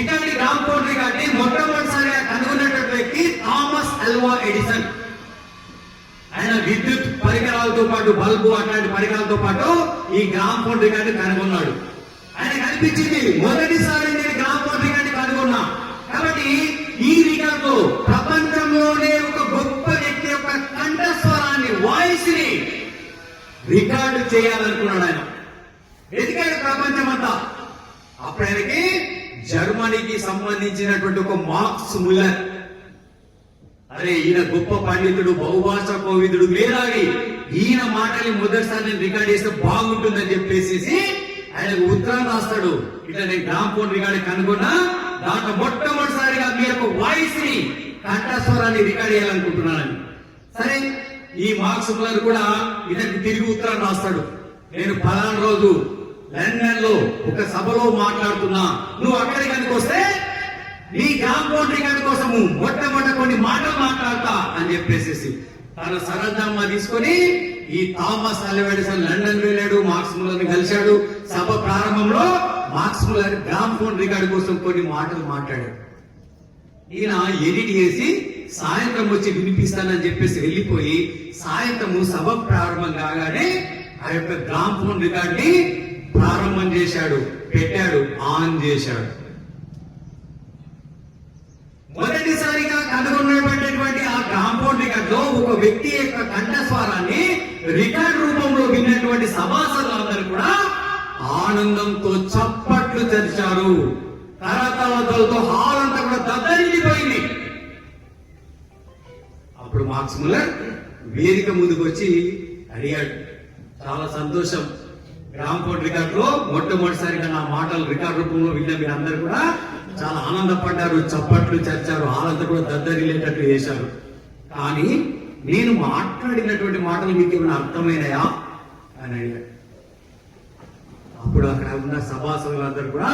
ఇట్లాంటి gram phone గారిని మొట్టమొదటిసారిగా కనుగొన్నటువంటి వ్యక్తి థామస్ అల్వా ఎడిసన్. ఆయన విద్యుత్ పరికరాలతో పాటు బల్బు అట్లాంటి పరికరాలతో పాటు ఈ గ్రామ్ ఫోన్ గారిని కనుగొన్నాడు. ఆయన కనిపించింది మొదటిసారి నేను గ్రామ్ ఫోన్ గారిని కనుగొన్నా. కాబట్టి ఈ రికార్డు ప్రపంచంలోనే ఒక గొప్ప వ్యక్తి యొక్క కంఠస్వరాన్ని వాయిస్ని రికార్డు చేయాలనుకున్నాడు ఆయన. ఎందుకంటే ప్రపంచం అంతా అప్పుడు ఆయనకి జర్మనీకి సంబంధించినటువంటి ఒక మార్క్స్ ముల్లర్. అరే ఈయన గొప్ప పండితుడు బహుభాష కోవిదుడు. మేధావి ఈయన మాటని మొదటిసారి నేను రికార్డ్ చేస్తే బాగుంటుందని చెప్పేసి ఆయనకు ఉత్తరం రాస్తాడు. ఇట్లా నేను గ్రామ్ ఫోన్ రికార్డ్ కనుగొన్నా దాంట్లో మొట్టమొదటిసారిగా మీ యొక్క వాయిస్ని కంఠస్వరాన్ని రికార్డ్ చేయాలనుకుంటున్నానని. సరే ఈ మార్క్స్ ముల్లర్ కూడా ఇతనికి తిరిగి ఉత్తరం రాస్తాడు. నేను పలానా రోజు లండన్లో ఒక సభలో మాట్లాడుతున్నా. నువ్వు అక్కడి కనుక వస్తే? నీ కాంపౌండ్ రికార్డు కోసము? మొట్టమొదటి కొన్ని మాటలు మాట్లాడతా అని చెప్పేసి తన సరదమ్మ తీసుకొని ఈ థామస్ అలవెడిసన్ లండన్ వెళ్ళాడు మార్క్స్ ముల్లర్ని కలిశాడు. సభ ప్రారంభంలో Max Muller gramophone record కోసం కొన్ని మాటలు మాట్లాడాడు. ఈయన ఎడిట్ చేసి సాయంత్రం వచ్చి వినిపిస్తానని చెప్పేసి వెళ్ళిపోయి సాయంత్రము సభ ప్రారంభం కాగానే ఆ యొక్క గ్రామ్ ఫోన్ ప్రారంభం చేశాడు పెట్టాడు ఆన్ చేశాడు. మొదటిసారిగా కనుగొన్నటువంటి ఆ కాంపౌండ్ ఒక వ్యక్తి యొక్క కంఠస్వరాన్ని రికార్డ్ రూపంలో విన్నటువంటి సభాసదులందరూ కూడా ఆనందంతో చప్పట్లు తెరిచారు. కరతలతో హాల్ అంతా కూడా దద్దరిల్లిపోయింది. అప్పుడు మార్క్స్ ముల్లర్ వేదిక ముందుకు వచ్చి అడిగాడు. చాలా సంతోషం. గ్రామ్ ఫోన్ రికార్డ్లో మొట్టమొదటిసారిగా నా మాటలు రికార్డ్ రూపంలో విన్న అందరు కూడా చాలా ఆనందపడ్డారు చప్పట్లు చర్చారు ఆనంద కూడా దద్దరిల్లేటట్టు చేశారు. కానీ నేను మాట్లాడినటువంటి మాటలు మీకు ఏమైనా అర్థమైనాయా? అని అడిగాడు అప్పుడు అక్కడ ఉన్న సభాసదులందరూ కూడా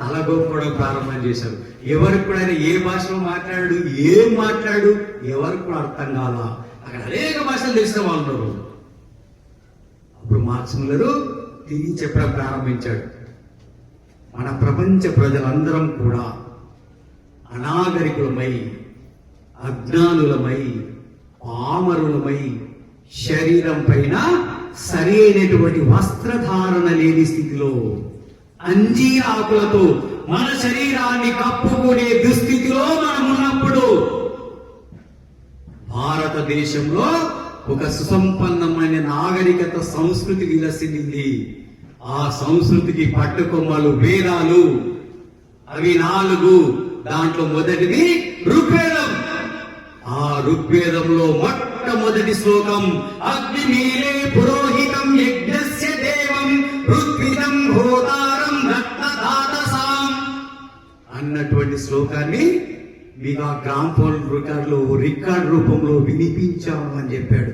తలగొప్పడం ప్రారంభం చేశారు. ఎవరికి కూడా ఆయన ఏ భాషలో మాట్లాడు ఏం మాట్లాడు ఎవరికి కూడా అర్థం కాలా? అక్కడ అనేక భాషలు తెలిసిన వాళ్ళు అప్పుడు మార్క్స్ ముల్లరు తిరిగి చెప్పడం ప్రారంభించాడు. మన ప్రపంచ ప్రజలందరం కూడా అనాగరికులమై అజ్ఞానులమై పామరులమై శరీరం పైన సరైనటువంటి వస్త్రధారణ లేని స్థితిలో అంజీ ఆకులతో మన శరీరాన్ని కప్పుకునే దుస్థితిలో మనం ఉన్నప్పుడు భారతదేశంలో ఒక సుసంపన్నమైన నాగరికత సంస్కృతి విలసిల్లింది ఆ సంస్కృతికి పట్టుకొమ్మలు వేదాలు అవి నాలుగు దాంట్లో మొదటిది ఋగ్వేదం. ఆ ఋగ్వేదంలో మొట్టమొదటి శ్లోకం అగ్నిమీలే పురోహితం యజ్ఞస్య దేవం ఋత్విదం హోతారం రక్తదాతసాం అన్నటువంటి శ్లోకాన్ని మీకు ఆ గ్రామ్ ఫోన్ రికార్డులో రికార్డ్ రూపంలో వినిపించాము అని చెప్పాడు.